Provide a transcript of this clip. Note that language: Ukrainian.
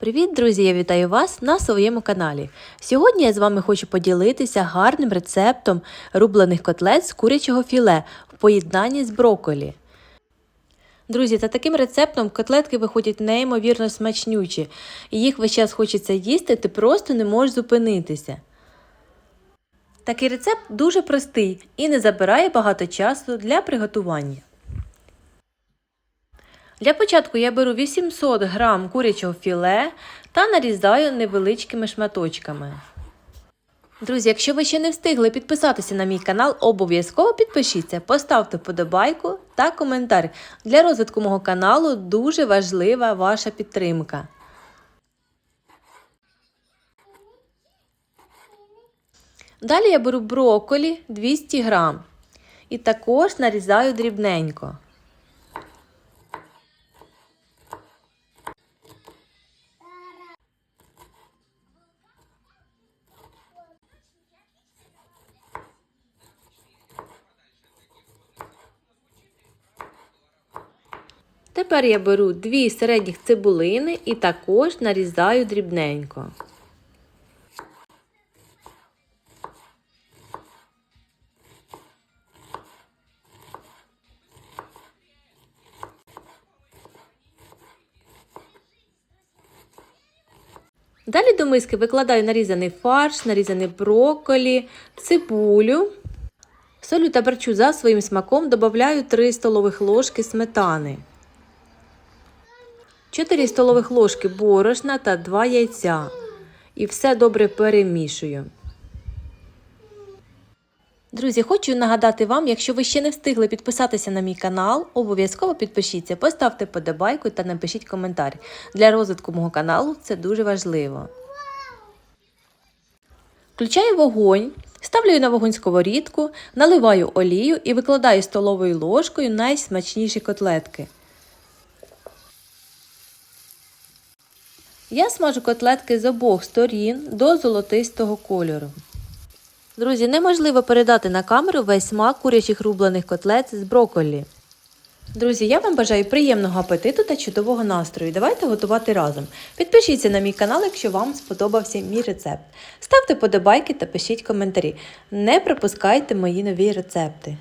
Привіт, друзі! Я вітаю вас на своєму каналі. Сьогодні я з вами хочу поділитися гарним рецептом рублених котлет з курячого філе в поєднанні з брокколі. Друзі, за таким рецептом котлетки виходять неймовірно смачнючі, і їх весь час хочеться їсти, ти просто не можеш зупинитися. Такий рецепт дуже простий і не забирає багато часу для приготування. Для початку я беру 800 г курячого філе та нарізаю невеличкими шматочками. Друзі, якщо ви ще не встигли підписатися на мій канал, обов'язково підпишіться, поставте вподобайку та коментар. Для розвитку мого каналу дуже важлива ваша підтримка. Далі я беру брокколі 200 г і також нарізаю дрібненько. Тепер я беру дві середніх цибулини і також нарізаю дрібненько. Далі до миски викладаю нарізаний фарш, нарізаний брокколі, цибулю. Солю та перчу за своїм смаком додаю 3 столових ложки сметани, 4 столових ложки борошна та 2 яйця. І все добре перемішую. Друзі, хочу нагадати вам, якщо ви ще не встигли підписатися на мій канал, обов'язково підпишіться, поставте подобайку та напишіть коментар. Для розвитку мого каналу це дуже важливо. Включаю вогонь, ставлю на вогонь сковорідку, наливаю олію і викладаю столовою ложкою найсмачніші котлетки. Я смажу котлетки з обох сторін до золотистого кольору. Друзі, неможливо передати на камеру весь смак курячих рублених котлет з брокколі. Друзі, я вам бажаю приємного апетиту та чудового настрою. Давайте готувати разом. Підпишіться на мій канал, якщо вам сподобався мій рецепт. Ставте подобайки та пишіть коментарі. Не пропускайте мої нові рецепти.